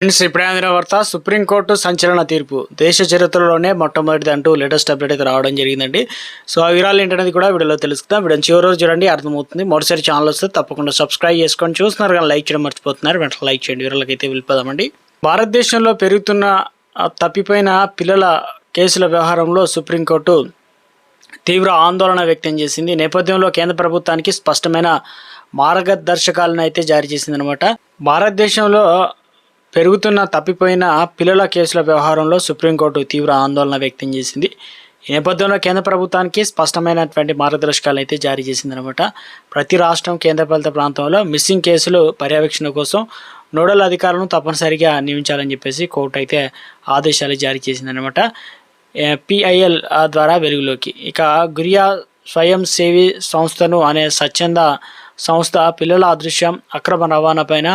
Friends ఇప్పుడే వార్త supreme court సంచలన తీర్పు. దేశ చరిత్రలోనే మొట్టమొదటిది అంటూ లేటెస్ట్ అప్డేట్ అయితే రావడం జరిగిందండి. సో ఆ వివరాలు ఏంటనేది కూడా వీడియోలో తెలుసుకుందాం. వీడియో చివరి రోజు చూడండి అర్థమవుతుంది. మొదటిసారి ఛానల్ వస్తే తప్పకుండా సబ్స్క్రైబ్ చేసుకొని చూస్తున్నారు కానీ లైక్ చేయడం మర్చిపోతున్నారు. వెంటనే లైక్ చేయండి. వివరాలకి అయితే వెళ్ళిపోదామండి. భారతదేశంలో పెరుగుతున్న తప్పిపోయిన పిల్లల కేసుల వ్యవహారంలో సుప్రీంకోర్టు తీవ్ర ఆందోళన వ్యక్తం చేసింది. నేపథ్యంలో కేంద్ర ప్రభుత్వానికి స్పష్టమైన మార్గదర్శకాలను అయితే జారీ చేసిందనమాట. భారతదేశంలో పెరుగుతున్న తప్పిపోయిన పిల్లల కేసుల వ్యవహారంలో సుప్రీంకోర్టు తీవ్ర ఆందోళన వ్యక్తం చేసింది. ఈ నేపథ్యంలో కేంద్ర ప్రభుత్వానికి స్పష్టమైనటువంటి మార్గదర్శకాలు అయితే జారీ చేసిందనమాట. ప్రతి రాష్ట్రం కేంద్రపాలిత ప్రాంతంలో మిస్సింగ్ కేసులు పర్యవేక్షణ కోసం నోడల్ అధికారులను తప్పనిసరిగా నియమించాలని చెప్పేసి కోర్టు అయితే ఆదేశాలు జారీ చేసిందనమాట. పిఐఎల్ ద్వారా వెలుగులోకి. ఇక గురియా స్వయం సేవి సంస్థను అనే స్వచ్ఛంద సంస్థ పిల్లల అదృశ్యం అక్రమ రవాణాపైన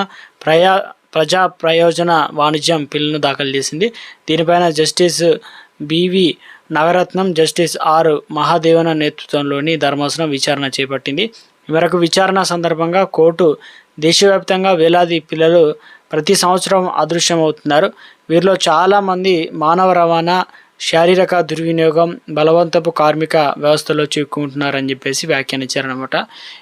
ప్రయా ప్రజా ప్రయోజన వాణిజ్యం బిల్లును దాఖలు చేసింది. దీనిపైన justice B V Navaratnam justice R Mahadevan నేతృత్వంలోని ధర్మాసనం విచారణ చేపట్టింది. ఈ మేరకు విచారణ సందర్భంగా కోర్టు దేశవ్యాప్తంగా వేలాది పిల్లలు ప్రతి సంవత్సరం అదృశ్యం అవుతున్నారు వీరిలో చాలామంది మానవ రవాణా శారీరక దుర్వినియోగం బలవంతపు కార్మిక వ్యవస్థలో చిక్కుకుంటున్నారని చెప్పేసి వ్యాఖ్యానించారనమాట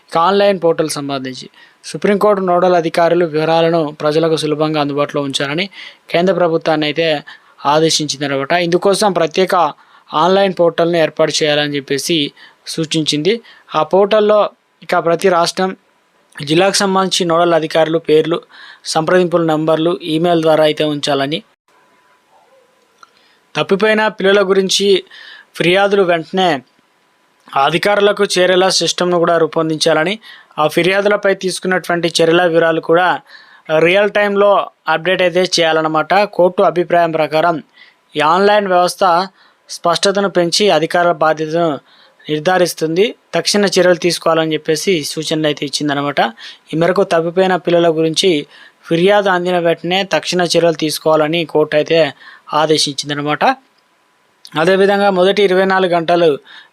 ఇక ఆన్లైన్ పోర్టల్ సంబంధించి సుప్రీంకోర్టు నోడల్ అధికారులు వివరాలను ప్రజలకు సులభంగా అందుబాటులో ఉంచాలని కేంద్ర ప్రభుత్వాన్ని అయితే ఆదేశించిందనమాట ఇందుకోసం ప్రత్యేక ఆన్లైన్ పోర్టల్ని ఏర్పాటు చేయాలని చెప్పేసి సూచించింది. ఆ పోర్టల్లో ఇక ప్రతి రాష్ట్రం జిల్లాకు సంబంధించి నోడల్ అధికారులు పేర్లు సంప్రదింపుల నంబర్లు ఈమెయిల్ ద్వారా అయితే ఉంచాలని తప్పిపోయిన పిల్లల గురించి ఫిర్యాదులు వెంటనే అధికారులకు చేరేలా సిస్టమ్ను కూడా రూపొందించాలని ఆ ఫిర్యాదులపై తీసుకున్నటువంటి చర్యల వివరాలు కూడా రియల్ టైంలో అప్డేట్ అయితే చేయాలన్నమాట. కోర్టు అభిప్రాయం ప్రకారం ఈ ఆన్లైన్ వ్యవస్థ స్పష్టతను పెంచి అధికారుల బాధ్యతను నిర్ధారిస్తుంది. తక్షణ చర్యలు తీసుకోవాలని చెప్పేసి సూచనలు అయితే ఇచ్చిందనమాట ఈ మేరకు తప్పిపోయిన పిల్లల గురించి ఫిర్యాదు అందిన వెంటనే తక్షణ చర్యలు తీసుకోవాలని కోర్టు అయితే ఆదేశించిందనమాట అదేవిధంగా మొదటి ఇరవై నాలుగు గంటలు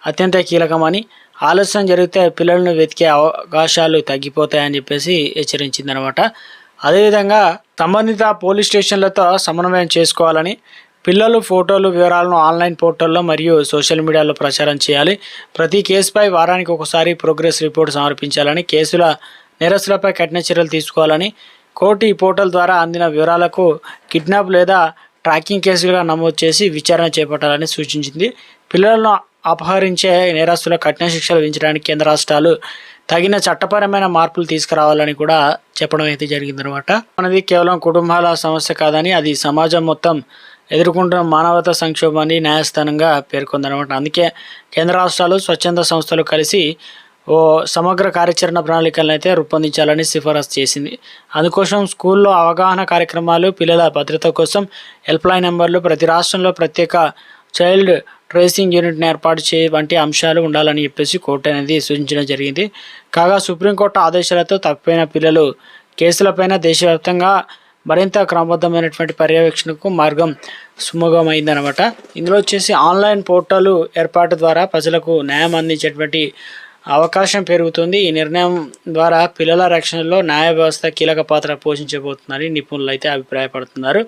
అత్యంత కీలకమని ఆలస్యం జరిగితే పిల్లలను వెతికే అవకాశాలు తగ్గిపోతాయని చెప్పేసి హెచ్చరించిందనమాట అదేవిధంగా సంబంధిత పోలీస్ స్టేషన్లతో సమన్వయం చేసుకోవాలని పిల్లలు ఫోటోలు వివరాలను ఆన్లైన్ పోర్టల్లో మరియు సోషల్ మీడియాలో ప్రచారం చేయాలి. ప్రతి కేసుపై వారానికి ఒకసారి ప్రోగ్రెస్ రిపోర్ట్ సమర్పించాలని కేసుల నేరస్తులపై కఠిన చర్యలు తీసుకోవాలని కోటి పోర్టల్ ద్వారా అందిన వివరాలకు కిడ్నాప్ లేదా ట్రాకింగ్ కేసులుగా నమోదు చేసి విచారణ చేపట్టాలని సూచించింది. పిల్లలను అపహరించే నేరస్తుల కఠిన శిక్షలు విధించడానికి కేంద్ర రాష్ట్రాలు తగిన చట్టపరమైన మార్పులు తీసుకురావాలని కూడా చెప్పడం అయితే జరిగిందనమాట మనది కేవలం కుటుంబాల సమస్య కాదని అది సమాజం మొత్తం ఎదుర్కొంటున్న మానవతా సంక్షోభాన్ని న్యాయస్థానంగా పేర్కొందనమాట అందుకే కేంద్ర రాష్ట్రాలు స్వచ్ఛంద సంస్థలు కలిసి సమగ్ర కార్యాచరణ ప్రణాళికలను అయితే రూపొందించాలని సిఫారసు చేసింది. అందుకోసం స్కూల్లో అవగాహన కార్యక్రమాలు పిల్లల భద్రత కోసం హెల్ప్ లైన్ నెంబర్లు ప్రతి రాష్ట్రంలో ప్రత్యేక చైల్డ్ ట్రేసింగ్ యూనిట్ని ఏర్పాటు చేయ వంటి అంశాలు ఉండాలని చెప్పేసి కోర్టు అనేది సూచించడం జరిగింది. కాగా సుప్రీంకోర్టు ఆదేశాలతో తప్పిపోయిన పిల్లలు కేసులపైన దేశవ్యాప్తంగా మరింత క్రమబద్ధమైనటువంటి పర్యవేక్షణకు మార్గం సుముఖమైందనమాట ఇందులో వచ్చేసి ఆన్లైన్ పోర్టల్ ఏర్పాటు ద్వారా ప్రజలకు న్యాయం అందించేటువంటి అవకాశం పెరుగుతుంది. ఈ నిర్ణయం ద్వారా పిల్లల రక్షణలో న్యాయ వ్యవస్థ కీలక పాత్ర పోషించబోతుందని నిపుణులు అయితే అభిప్రాయపడుతున్నారు.